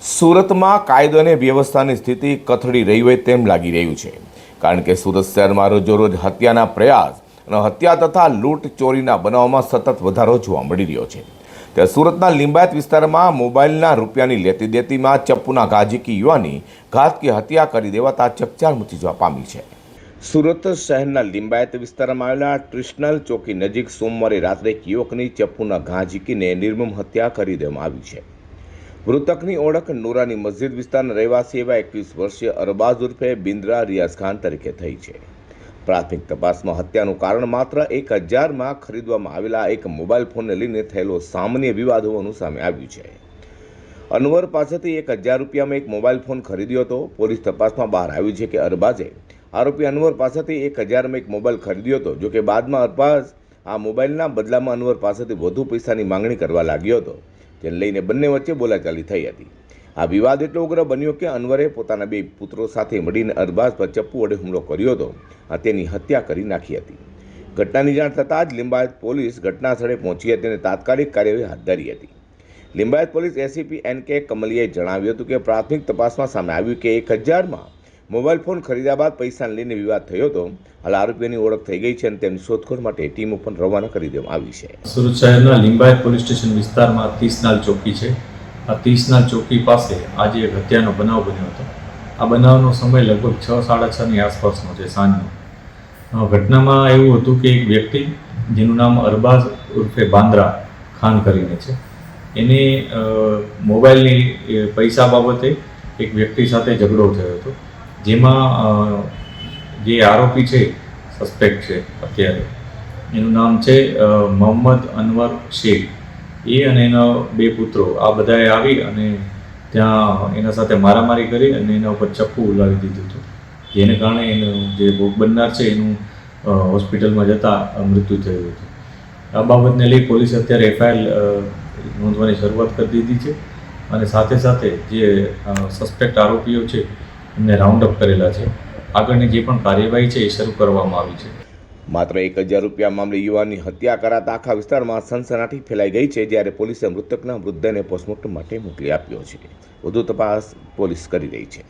સુરતમાં કાયદો અને વ્યવસ્થાની સ્થિતિ કથળી રહી હોય તેમ લાગી રહ્યું છે. કારણ કે સુરત શહેરમાં રોજોરોજ હત્યાના પ્રયાસ અને હત્યા તથા લૂંટ ચોરીના બનાવોમાં સતત વધારો જોવા મળી રહ્યો છે. ત્યારે સુરતના લિંબાયત વિસ્તારમાં મોબાઈલના રૂપિયાની લેતી દેતીમાં ચપ્પુના ગાજીકી યુવાની ઘાતકી હત્યા કરી દેવાતા ચકચાર મચી જવા પામી છે. સુરત શહેરના લિંબાયત વિસ્તારમાં આવેલા ટ્રિશનલ ચોકી નજીક સોમવારે રાત્રે એક યુવકની ચપ્પુના ઘા ઝીકીને નિર્મમ હત્યા કરી દેવામાં આવી છે. મૃતકની ઓળખ નૂરાની મસ્જિદ વિસ્તારના રહેવાસી એવા એકવીસ વર્ષીય અરબાઝ ઉર્ફે બિન્દ્રા રિયાઝ ખાન તરીકે થઈ છે. પ્રાથમિક તપાસમાં હત્યાનું કારણ માત્ર એક હજારમાં ખરીદવામાં આવેલા એક મોબાઈલ ફોનને લઈને થયેલો સામાન્ય વિવાદ હોવાનું સામે આવ્યું છે. અનવર પાસેથી એક હજાર રૂપિયામાં એક મોબાઈલ ફોન ખરીદ્યો હતો. પોલીસ તપાસમાં બહાર આવ્યું છે કે અરબાઝે આરોપી અનવર પાસેથી એક હજારમાં એક મોબાઈલ ખરીદ્યો હતો, જોકે બાદમાં અરબાઝ આ મોબાઈલના બદલામાં અનવર પાસેથી વધુ પૈસાની માંગણી કરવા લાગ્યો હતો. જેને લઈને બંને વચ્ચે બોલાચાલી થઈ હતી. આ વિવાદ એટલો ઉગ્ર બન્યો કે અનવરે પોતાના બે પુત્રો સાથે મળીને અરબાઝ પર ચપ્પુ વડે હુમલો કર્યો હતો. અને તેની હત્યા કરી નાખી હતી. ઘટનાની જાણ થતાં જ લિંબાયત પોલીસ ઘટના સ્થળે પહોંચી હતી અને તાત્કાલિક કાર્યવાહી હાથ ધરી હતી. લિંબાયત પોલીસ એસીપી એન કે કમલિયાએ જણાવ્યું હતું કે પ્રાથમિક તપાસમાં સામે આવ્યું કે એક હજારમાં મોબાઈલ ફોન ખરીદ્યા બાદ પૈસાને લઈને વિવાદ થયો હતો. હાલ આરોપીઓની ઓળખ થઈ ગઈ છે અને તેમની શોધખોળ માટે ટીમો પણ રવાના કરી દેવામાં આવી છે. સુરત શહેરના લિંબાયત પોલીસ સ્ટેશન વિસ્તારમાં ત્રીસનાલ ચોકી છે. આ ત્રીસનાલ ચોકી પાસે આજે એક હત્યાનો બનાવ બન્યો હતો. આ બનાવનો સમય લગભગ છ, સાડા છની આસપાસનો છે, સાંજનો. ઘટનામાં એવું હતું કે એક વ્યક્તિ, જેનું નામ અરબાઝ ઉર્ફે બાંદ્રા ખાન કરીને છે, એને મોબાઈલની પૈસા બાબતે એક વ્યક્તિ સાથે ઝઘડો થયો હતો. જેમાં જે આરોપી છે સસ્પેક્ટ છે અત્યારે. એનું નામ છે મોહમ્મદ અનવર શેખ. એ અને એના બે પુત્રો, આ બધાએ આવી અને ત્યાં એના સાથે મારામારી કરી અને એના ઉપર ચપ્પુ ઉલાવી દીધું હતું. જેને કારણે એનું જે ભોગ બનનાર છે, એનું હોસ્પિટલમાં જતાં મૃત્યુ થયું હતું. આ બાબતને લઈ પોલીસે અત્યારે એફઆઈઆર નોંધવાની શરૂઆત કરી દીધી છે. અને સાથે સાથે જે સસ્પેક્ટ આરોપીઓ છે એમને રાઉન્ડ અપ કરેલા છે. આગળની જે પણ કાર્યવાહી છે એ શરૂ કરવામાં આવી છે. માત્ર એક હજાર રૂપિયા મામલે યુવાનની હત્યા કરાતા આખા વિસ્તારમાં સનસનાટી ફેલાઈ ગઈ છે, જ્યારે પોલીસે મૃતકના મૃતદેહને પોસ્ટમોર્ટમ માટે મોકલી આપ્યો છે. વધુ તપાસ પોલીસ કરી રહી છે.